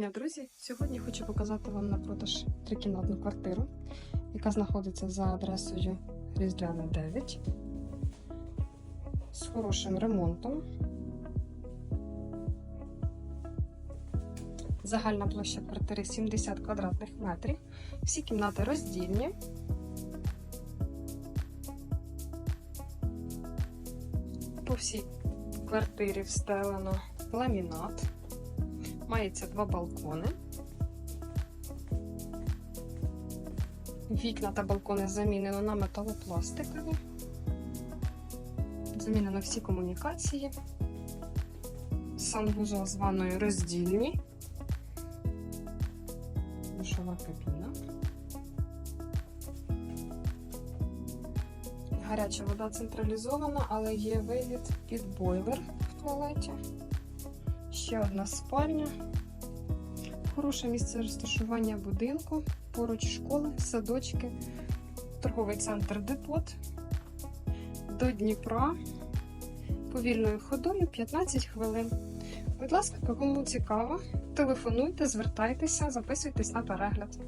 дня, друзі! Сьогодні хочу показати вам на продаж трикімнатну квартиру, яка знаходиться за адресою Різдвяна 9 з хорошим ремонтом. Загальна площа квартири 70 квадратних метрів. Всі кімнати роздільні. По всій квартирі встелено ламінат. Мається два балкони. Вікна та балкони замінено на металопластикові. Замінено всі комунікації. Санвузол з ванною роздільні. Душова кабіна. Гаряча вода централізована, але є вивід під бойлер в туалеті. Ще одна спальня. Хороше місце розташування будинку. Поруч школи, садочки, торговий центр Депот. До Дніпра. Повільною ходою 15 хвилин. Будь ласка, кому цікаво, телефонуйте, звертайтеся, записуйтесь на перегляд.